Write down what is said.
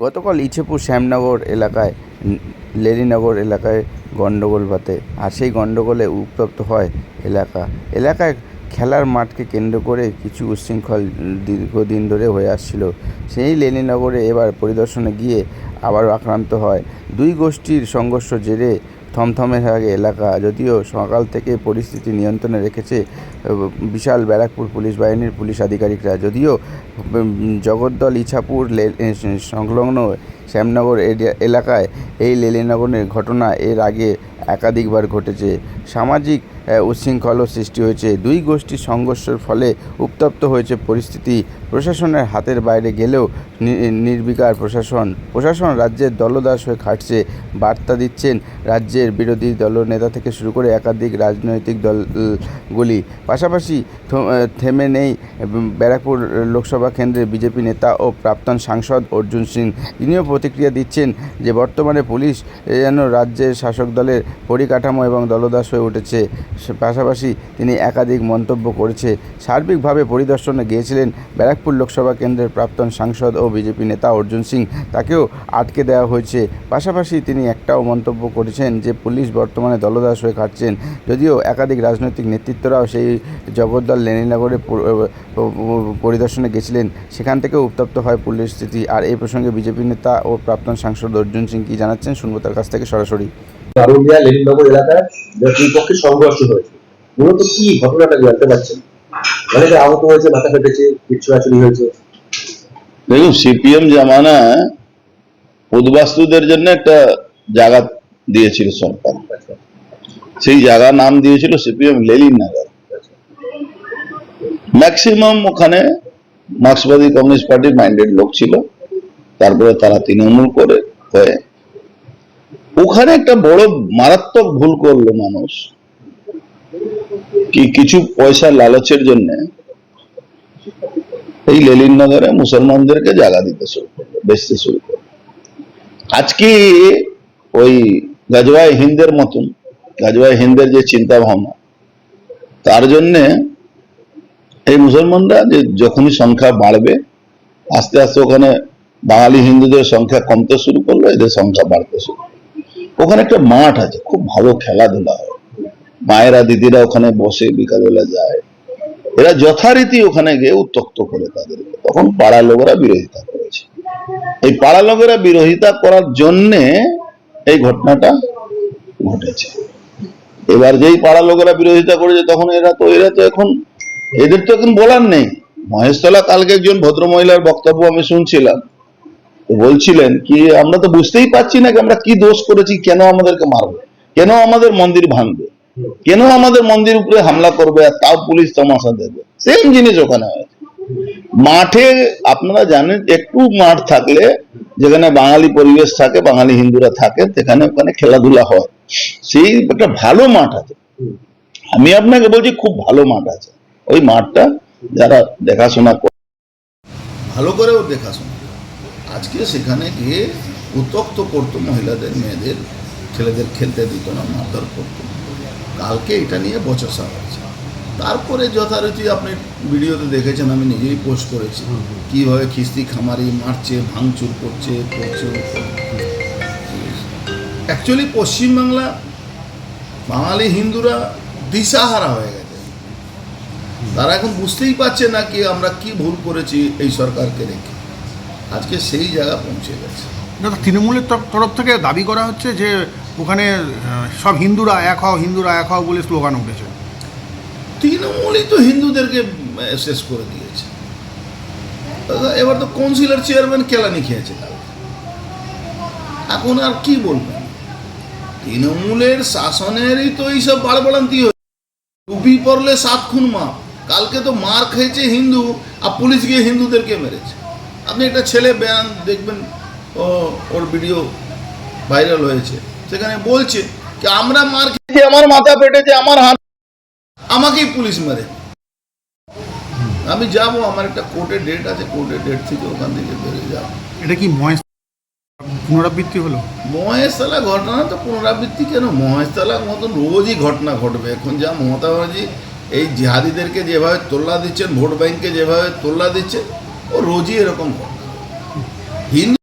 গতকাল ইছেপুর শ্যামনগর এলাকায়, লেলিনগর এলাকায় গণ্ডগোল বাতে আর সেই গণ্ডগোলে উত্তপ্ত হয় এলাকা। এলাকায় খেলার মাঠকে কেন্দ্র করে কিছু উচ্ছৃঙ্খল দীর্ঘদিন ধরে হয়ে আসছিল। সেই লেনিনগরে এবার পরিদর্শনে গিয়ে আবারও আক্রান্ত হয়। দুই গোষ্ঠীর সংঘর্ষ জেরে থমথমে থাকে এলাকা, যদিও সকাল থেকে পরিস্থিতি নিয়ন্ত্রণে রেখেছে বিশাল ব্যারাকপুর পুলিশ বাহিনীর পুলিশ আধিকারিকরা। যদিও জগদ্দল ইছাপুর সংলগ্ন শ্যামনগর এলাকায় এই লেলিনগরের ঘটনা এর আগে একাধিকবার ঘটেছে। সামাজিক উচ্ছৃঙ্খলও সৃষ্টি হয়েছে। দুই গোষ্ঠীর সংঘর্ষের ফলে উত্তপ্ত হয়েছে পরিস্থিতি। প্রশাসনের হাতের বাইরে গেলেও নির্বিকার প্রশাসন। প্রশাসন রাজ্যের দলদাস হয়ে খাটছে। বার্তা দিচ্ছেন রাজ্যের বিরোধী দলনেতা থেকে শুরু করে একাধিক রাজনৈতিক দলগুলি। পাশাপাশি থেমে নেই ব্যারাকপুর লোকসভা কেন্দ্রের বিজেপি নেতা ও প্রাক্তন সাংসদ অর্জুন সিং। তিনিও প্রতিক্রিয়া দিচ্ছেন যে বর্তমানে পুলিশ যেন রাজ্যের শাসক দলের পরিকাঠামো এবং দলদাস হয়ে উঠেছে। পাশাপাশি তিনি একাধিক মন্তব্য করেছে। সার্বিকভাবে পরিদর্শনে গিয়েছিলেন ব্যারাকপুর লোকসভা কেন্দ্রের প্রাক্তন সাংসদ ও বিজেপি নেতা অর্জুন সিং। তাকেও আটকে দেওয়া হয়েছে। পাশাপাশি তিনি একটাও মন্তব্য করেছেন যে, পুলিশ বর্তমানে দলদাস হয়ে খাটছেন। যদিও একাধিক রাজনৈতিক নেতৃত্বরাও সেই জগদ্দল লেনিনগরে পরিদর্শনে গেছিলেন। সেখান থেকেও উত্তপ্ত হয় পুলিশ স্থিতি। আর এই প্রসঙ্গে বিজেপি নেতা ও প্রাক্তন সাংসদ অর্জুন সিং কী জানাচ্ছেন, শুনব তার কাছ থেকে সরাসরি। দারুলিয়া লেনিনগর এলাকায় দুই পক্ষে সংঘর্ষ হয়েছে। মূলত কি ঘটনাটা জানতে পারছেন অনেকে আহত হয়েছে মাথা ফেটেছে বিচ্ছুরাচুরি হয়েছে। দেখুন সিপিএম জামানায় উদ্বাস্তুদের জন্য একটা জায়গা দিয়েছিল সরকার। সেই জায়গা নাম দিয়েছিল সিপিএম লেলিন নগর ম্যাক্সিমাম ওখানে মার্ক্সবাদী কমিউনিস্ট পার্টির মাইন্ডেড লোক ছিল। তারপরে তারা তৃণমূল করে হয়ে ওখানে একটা বড় মারাত্মক ভুল করল মানুষ কি কিছু পয়সা লালচের জন্য এই লেলিন নগরে মুসলমানদেরকে জায়গা দিতে শুরু করল, বেচতে শুরু করল আজকে ওই গাজওয়াই হিন্দের মতন, গাজওয়াই হিন্দের যে চিন্তা ভাবনা তার জন্যে এই মুসলমানরা যে যখনই সংখ্যা বাড়বে, আস্তে আস্তে ওখানে বাঙালি হিন্দুদের সংখ্যা কমতে শুরু করল, এদের সংখ্যা বাড়তে শুরু। ওখানে একটা মাঠ আছে, খুব ভালো খেলাধুলা হয়। মায়েরা, দিদিরা ওখানে বসে বিকালবেলা যায়। এরা যথারীতি ওখানে গিয়ে উত্তক্ত করে তাদেরকে। তখন পাড়া লোকেরা বিরোধিতা করেছে। এই পাড়া লোকেরা বিরোধিতা করার জন্যে এই ঘটনাটা ঘটেছে। এবার যেই পাড়া লোকেরা বিরোধিতা করেছে, তখন এরা তো এরা তো এখন, এদের তো এখন বলার নেই। মহেশতলা কালকে একজন ভদ্রমহিলার বক্তব্য আমি শুনছিলাম। বলছিলেন কি, আমরা তো বুঝতেই পারছি না আমরা কি দোষ করেছি, কেন আমাদেরকে মারবে? কেন আমাদের মন্দির ভাঙবে? কেন আমাদের মন্দির উপরে হামলা করবে আর তাও পুলিশ তামাশা দেবে? সেম জিনিস ওখানে হয়েছে মাঠে আপনারা জানেন, একটু মাঠ থাকলে, যেখানে বাঙালি পরিবেশ থাকে, বাঙালি হিন্দুরা থাকে, সেখানে ওখানে খেলাধুলা হয়। সেই একটা ভালো মাঠ আছে। আমি আপনাকে বলছি, খুব ভালো মাঠ আছে। ওই মাঠটা যারা দেখাশোনা করে ভালো করেও দেখাশোনা। আজকে সেখানে গিয়ে উত্তক্ত করতো মহিলাদের মেয়েদের ছেলেদের খেলতে দিত না মারধর করতো। কালকে এটা নিয়ে বচসা হয়েছে। তারপরে যথারীতি আপনি ভিডিওতে দেখেছেন আমি নিজেই পোস্ট করেছি। কীভাবে খিস্তি খামারি মারছে ভাঙচুর করছে করছে অ্যাকচুয়ালি পশ্চিমবাংলা বাঙালি হিন্দুরা দিশাহারা হয়ে গেছে। তারা এখন বুঝতেই পারছে না কি আমরা কি ভুল করেছি এই সরকারকে রেখে। আজকে সেই জায়গা পৌঁছে গেছে। না তৃণমূলের তরফ থেকে দাবি করা হচ্ছে যে ওখানে সব হিন্দুরা এক হও হিন্দুরা এক হও বলে স্লোগান উঠেছে। তৃণমূলই তো হিন্দুদেরকে শেষ করে দিয়েছে। এবার তো কাউন্সিলর চেয়ারম্যান কেলানি খেয়েছে। এখন আর কি বলবেন তৃণমূলের শাসনেরই তো এইসব বাড়বাড়ান্তি হয়েছে টুপি পরলে সাত খুন মা কালকে তো মার খেয়েছে হিন্দু আর পুলিশ গিয়ে হিন্দুদেরকে মেরেছে। আপনি একটা ছেলে ব্যায়াম দেখবেন ও ওর ভিডিও ভাইরাল হয়েছে। সেখানে বলছে যে আমরা মার খেয়েছি আমার মাথা ফেটেছে আমার হাত আমাকেই পুলিশ মারে। আমি যাব আমার একটা কোর্টের ডেট আছে কোর্টের ডেট থেকে ওখান থেকে বেরিয়ে যাব। এটা কি মহেশ পুনরাবৃত্তি হলো? মহেশতলা ঘটনা তো পুনরাবৃত্তি কেন? মহেশতলার মতন রোজই ঘটনা ঘটবে। এখন যা মমতা ব্যানার্জি এই জিহাদিদেরকে যেভাবে তোল্লা দিচ্ছেন ভোট ব্যাংকে যেভাবে তোল্লা দিচ্ছে ও রোজই এরকম ঘটনা হিন্দু